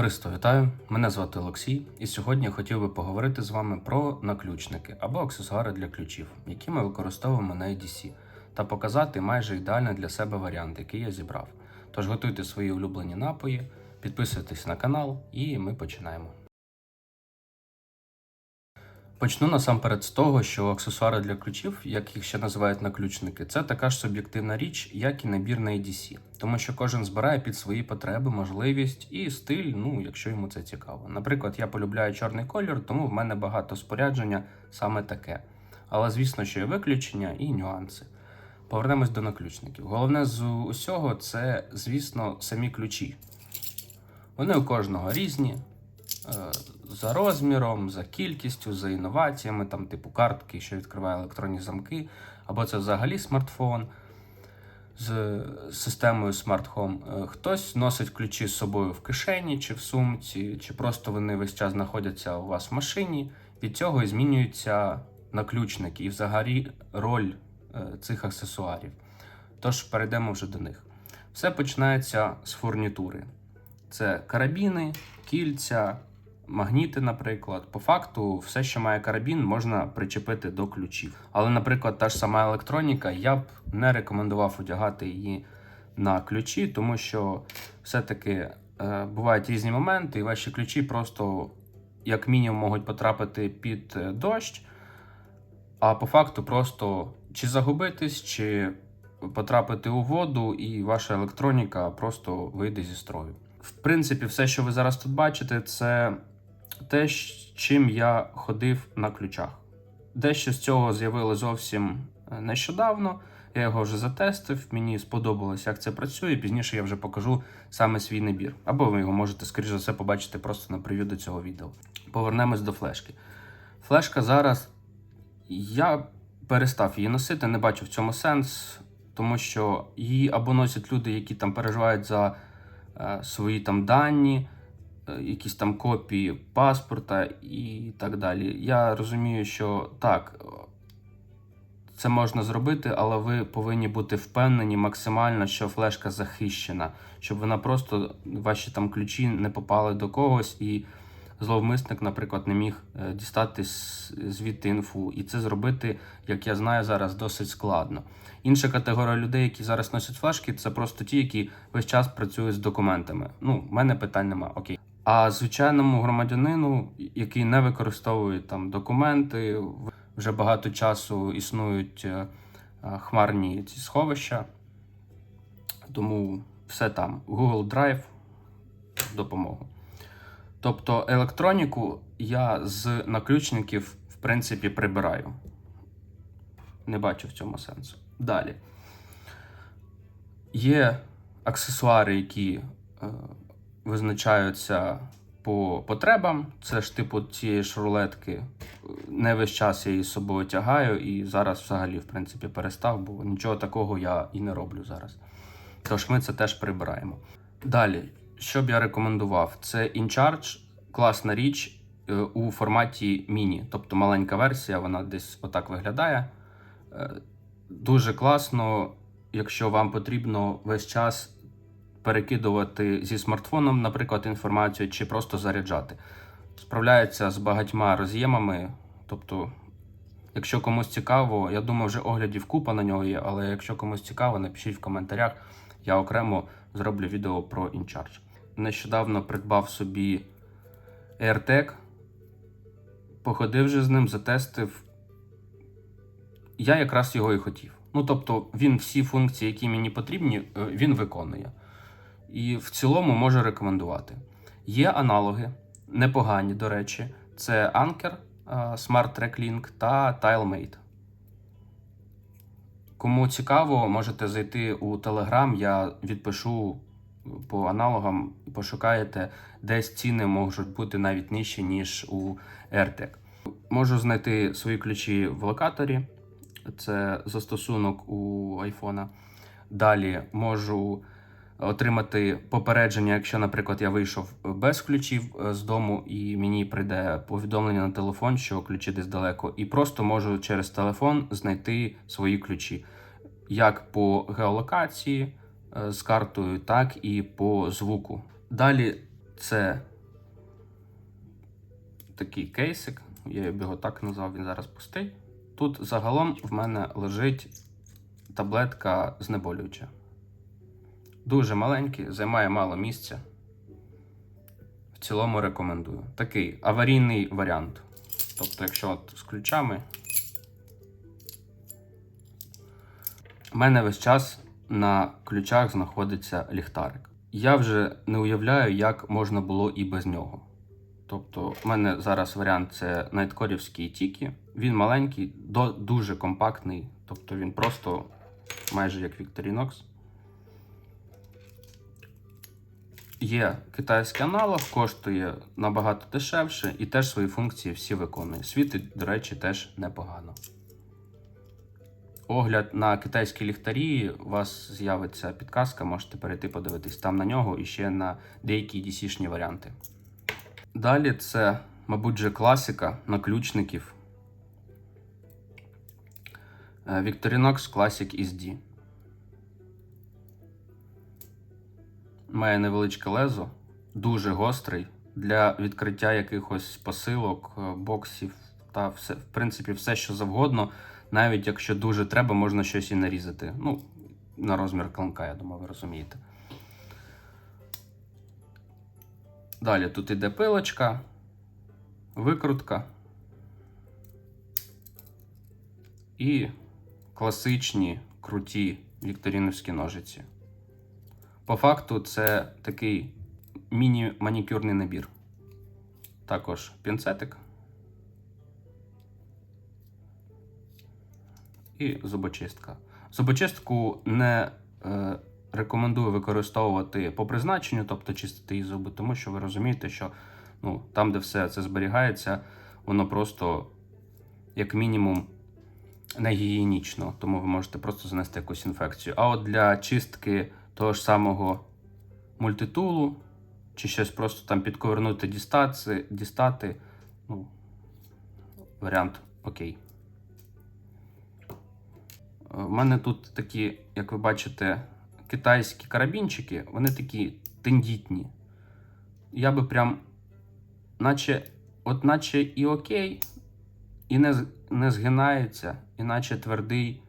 Товариство, вітаю! Мене звати Олексій, і сьогодні я хотів би поговорити з вами про наключники або аксесуари для ключів, які ми використовуємо на EDC, та показати майже ідеальний для себе варіант, який я зібрав. Тож готуйте свої улюблені напої, підписуйтесь на канал, і ми починаємо. Почну насамперед з того, що аксесуари для ключів, як їх ще називають наключники, це така ж суб'єктивна річ, як і набір на EDC. Тому що кожен збирає під свої потреби, можливість і стиль, ну якщо йому це цікаво. Наприклад, я полюбляю чорний колір, тому в мене багато спорядження саме таке. Але звісно, що є виключення і нюанси. Повернемось до наключників. Головне з усього це, звісно, самі ключі. Вони у кожного різні. Е, За розміром, за кількістю, за інноваціями, там, типу картки, що відкриває електронні замки, або це взагалі смартфон з системою Smart Home. Е, Хтось носить ключі з собою в кишені чи в сумці, чи просто вони весь час знаходяться у вас в машині. Від цього і змінюються наключники і взагалі роль е, цих аксесуарів. Тож перейдемо вже до них. Все починається з фурнітури. Це карабіни, кільця, магніти, наприклад. По факту, все, що має карабін, можна причепити до ключів. Але, наприклад, та ж сама електроніка, я б не рекомендував одягати її на ключі, тому що все-таки е, бувають різні моменти, і ваші ключі просто, як мінімум, можуть потрапити під е, дощ, а по факту просто чи загубитись, чи потрапити у воду, і ваша електроніка просто вийде зі строю. В принципі, все, що ви зараз тут бачите, це те, чим я ходив на ключах. Дещо з цього з'явилось зовсім е, нещодавно. Я його вже затестив, мені сподобалось, як це працює. Пізніше я вже покажу саме свій набір. Або ви його можете, скоріш за все, побачити просто на прев'ю до цього відео. Повернемось до флешки. Флешка зараз я перестав її носити, не бачу в цьому сенс, тому що її або носять люди, які там переживають за свої там дані, е, якісь там копії паспорта і так далі. Я розумію, що так, е, це можна зробити, але ви повинні бути впевнені максимально, що флешка захищена, щоб вона просто ваші там ключі не попали до когось і зловмисник, наприклад, не міг е, дістати звідти інфу. І це зробити, як я знаю, зараз досить складно. Інша категорія людей, які зараз носять флешки, це просто ті, які весь час працюють з документами. Ну, в мене питань нема, окей. А звичайному громадянину, який не використовує там документи, вже багато часу існують е, е, хмарні ці сховища, тому все там. Google Drive допомогу. Тобто електроніку я з наключників, в принципі, прибираю. Не бачу в цьому сенсу. Далі. Є аксесуари, які е, визначаються по потребам. Це ж типу цієї ж. Не весь час я її з собою тягаю, і зараз взагалі, в принципі, перестав, бо нічого такого я і не роблю зараз. Тож ми це теж прибираємо. Далі, що б я рекомендував? Це InCharge, класна річ е, у форматі міні, тобто маленька версія, вона десь отак виглядає. Е, Дуже класно, якщо вам потрібно весь час перекидувати зі смартфоном, наприклад, інформацію чи просто заряджати. Справляється з багатьма роз'ємами. Тобто, якщо комусь цікаво, я думаю, вже оглядів купа на нього є, але якщо комусь цікаво, напишіть в коментарях. Я окремо зроблю відео про InCharge. Нещодавно придбав собі AirTag, походив вже з ним, затестив. Я якраз його і хотів. Ну, тобто, він всі функції, які мені потрібні, е, він виконує. І в цілому можу рекомендувати. Є аналоги, непогані, до речі. Це Anker, е, Smart Track Link та TileMate. Кому цікаво, можете зайти у Telegram, я відпишу по аналогам, пошукаєте, десь ціни можуть бути навіть нижчі, ніж у AirTag. Можу знайти свої ключі в локаторі, це застосунок у iPhone. Далі можу отримати попередження, якщо, наприклад, я вийшов без ключів е, з дому, і мені прийде повідомлення на телефон, що ключі десь далеко, і просто можу через телефон знайти свої ключі, як по геолокації з картою, так і по звуку. Далі це такий кейсик, я його так назвав, він зараз пустий. Тут загалом в мене лежить таблетка знеболююча. Дуже маленький, займає мало місця. В цілому рекомендую. Такий аварійний варіант. Тобто, якщо от з ключами. У мене весь час на ключах знаходиться ліхтарик. Я вже не уявляю, як можна було і без нього. Тобто, в мене зараз варіант це найткорівський Тікі. Він маленький, дуже компактний, тобто він просто майже як Victorinox. Є китайський аналог, коштує набагато дешевше і теж свої функції всі виконує. Світить, до речі, теж непогано. Огляд на китайські ліхтарі, у вас з'явиться підказка, можете перейти подивитись там на нього і ще на деякі DC-шні варіанти. Далі це, мабуть, же класика наключників. Е, Victorinox Classic SD. Має невеличке лезо, дуже гострий для відкриття якихось посилок, е, боксів та все, в принципі, все, що завгодно. Навіть якщо дуже треба, можна щось і нарізати. Ну, на розмір клинка, я думаю, ви розумієте. Далі тут іде пилочка, викрутка і класичні круті вікторіновські ножиці. По факту, це такий міні-манікюрний набір. Також пінцетик і зубочистка. Зубочистку не е, рекомендую використовувати по призначенню, тобто чистити її зуби, тому що ви розумієте, що ну, там, де все це зберігається, воно просто, як мінімум, не гігієнічно, тому ви можете просто занести якусь інфекцію. А от для чистки того ж самого мультитулу, чи щось просто там підковернути, дістати, дістати ну, варіант окей. У мене тут такі, як ви бачите, китайські карабінчики, вони такі тендітні. Я би прям, наче, от наче і окей, і не, не згинається, і наче твердий.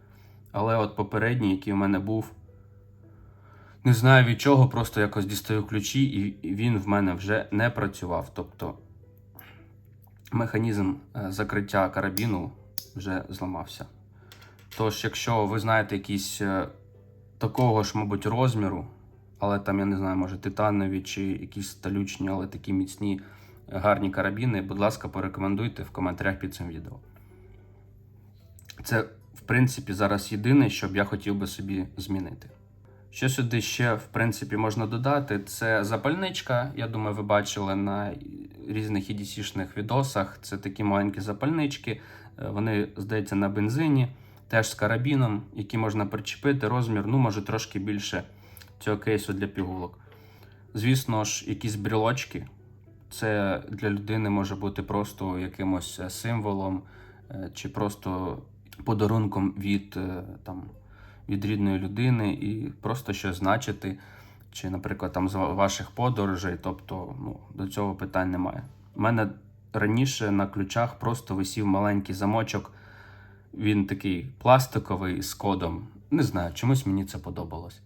Але от попередній, який у мене був, не знаю від чого, просто якось дістаю ключі, і і він в мене вже не працював. Тобто механізм е, закриття карабіну вже зламався. Тож, якщо ви знаєте якісь е, такого ж, мабуть, розміру, але там, я не знаю, може титанові чи якісь сталючні, але такі міцні е, гарні карабіни, будь ласка, порекомендуйте в коментарях під цим відео. Це, в принципі, зараз єдине, що б я хотів би собі змінити. Що сюди ще, в принципі, можна додати, це запальничка. Я думаю, ви бачили на різних EDC-шних відосах. Це такі маленькі запальнички. Е, Вони, здається, на бензині, теж з карабіном, які можна причепити. Розмір, ну, може, трошки більше цього кейсу для пігулок. Звісно ж, якісь брілочки. Це для людини може бути просто якимось е, символом е, чи просто подарунком від, е, там, від рідної людини і просто щось значити, чи, наприклад, там з ваших подорожей. Тобто, ну, до цього питань немає. У мене раніше на ключах просто висів маленький замочок. Він такий пластиковий з кодом. Не знаю, чомусь мені це подобалось.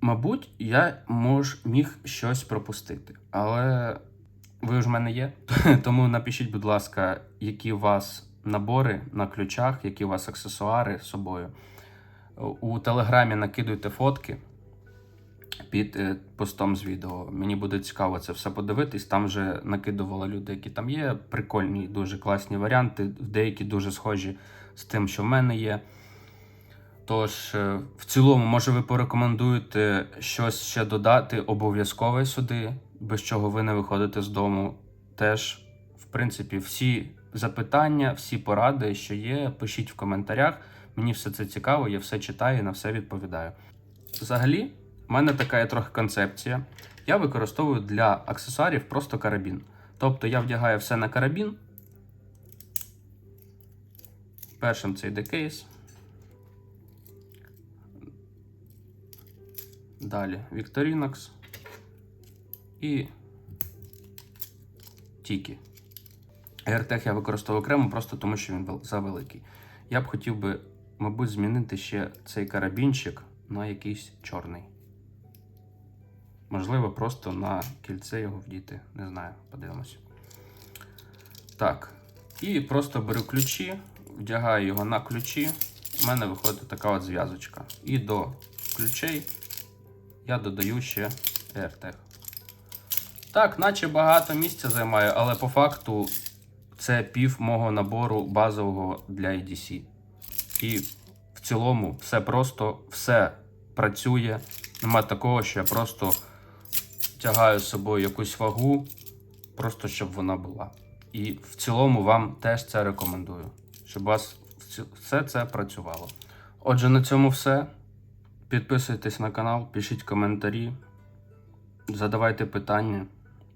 Мабуть, я мож, міг щось пропустити, але ви ж в мене є. Тому напишіть, будь ласка, які у вас набори на ключах, які у вас аксесуари з собою. У телеграмі накидуйте фотки під е, постом з відео. Мені буде цікаво це все подивитись. Там вже накидували люди, які там є. Прикольні, дуже класні варіанти, деякі дуже схожі з тим, що в мене є. Тож, е, в цілому, може, ви порекомендуєте щось ще додати обов'язкове сюди, без чого ви не виходите з дому. Теж, в принципі, всі запитання, всі поради, що є, пишіть в коментарях. Мені все це цікаво, я все читаю на все відповідаю. Взагалі, в мене така є трохи концепція. Я використовую для аксесуарів просто карабін. Тобто я вдягаю все на карабін. Першим це йде кейс. Далі Victorinox і Тікі. AirTag я використовую окремо просто тому, що він вел- завеликий. Я б хотів би, мабуть, змінити ще цей карабінчик на якийсь чорний. Можливо, просто на кільце його вдіти. Не знаю, подивимось. Так. І просто беру ключі, вдягаю його на ключі. У мене виходить така от зв'язочка. І до ключей я додаю ще AirTag. Так, наче багато місця займає, але по факту це пів мого набору базового для EDC. І в цілому все просто, все працює. Нема такого, що я просто тягаю з собою якусь вагу, просто щоб вона була. І в цілому вам теж це рекомендую, щоб у вас все це працювало. Отже, на цьому все. Підписуйтесь на канал, пишіть коментарі, задавайте питання.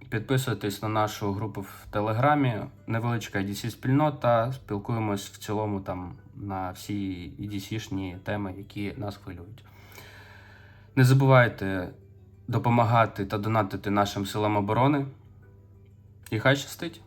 Підписуйтесь на нашу групу в Телеграмі, невеличка EDC спільнота. Спілкуємось в цілому там на всі EDC-шні теми, які нас хвилюють. Не забувайте допомагати та донатити нашим силам оборони. І хай щастить!